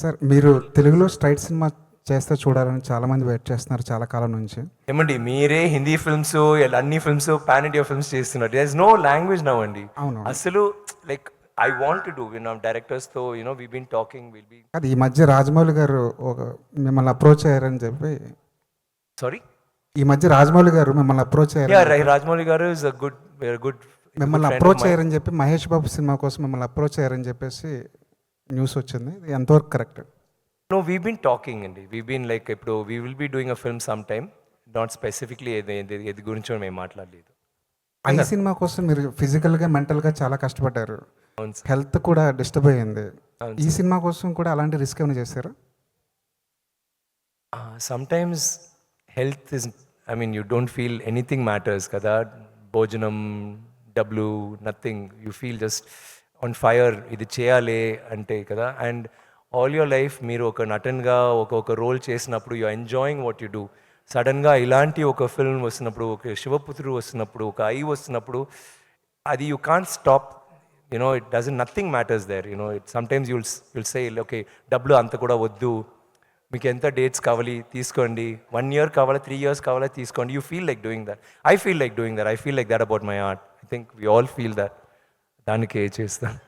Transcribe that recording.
Sir మీరు తెలుగులో straight cinema చేస్తే చూడాలని చాలా మంది వెయిట్ చేస్తున్నారు చాలా కాలం నుంచి. ఏమండి మీరే హిందీ ఫిల్మ్స్ అన్ని ఫిల్మ్స్ పాన్ ఇండియా ఫిల్మ్స్ చేస్తున్నారు. There is no language now అండి. అవును. అసలు like I want to do win డైరెక్టర్స్తో you know we been talking will be అది ఈ మధ్య రాజమౌళి గారు ఒక మిమ్మల్ని అప్రోచ్ అయ్యారని చెప్పి. సారీ ఈ మధ్య రాజమౌళి గారు మిమ్మల్ని అప్రోచ్ అయ్యారు Rajamouli garu is a good good మిమ్మల్ని అప్రోచ్ అయ్యారని చెప్పి మహేష్ బాబు సినిమా కోసం మిమ్మల్ని అప్రోచ్ అయ్యారని చెప్పేసి న్యూస్ వచ్చింది. ఇది ఎంతవరకు correct? No we been talking అండి వీ బీన్ లైక్ ఇప్పుడు we will be doing a film some time not specifically ఏది ఏది- ఏది గురించో మేము మాట్లాడలేదు. ఈ సినిమా కోసం మీరు ఫిజికల్గా మెంటల్గా చాలా కష్టపడ్డారు. హెల్త్ కూడా డిస్టర్బ్ అయ్యింది. ఈ సినిమా కోసం కూడా అలాంటి రిస్క్ ఏమైనా చేశారు? Sometimes health is I mean you don't feel anything matters కదా. భోజనం డబ్బులు nothing you feel just on fire ఇది చేయాలి అంటే కదా. అండ్ ఆల్ యువర్ లైఫ్ మీరు ఒక నటన్గా ఒక ఒక రోల్ చేసినప్పుడు you enjoying what you do సడన్గా ఇలాంటి ఒక ఫిల్మ్ వస్తున్నప్పుడు ఒక శివపుత్రుడు వస్తున్నప్పుడు ఒక ఐ వస్తున్నప్పుడు అది you can stop you know it doesn't nothing matters there you know it sometimes you'll you'll say okay డబ్బులు అంత కూడా వద్దు. మీకు ఎంత డేట్స్ కావాలి తీసుకోండి. వన్ ఇయర్ కావాలా త్రీ ఇయర్స్ కావాలా తీసుకోండి. You feel like doing that I feel like doing that I feel like that about my art I think we all feel that దానికే చేస్తాను.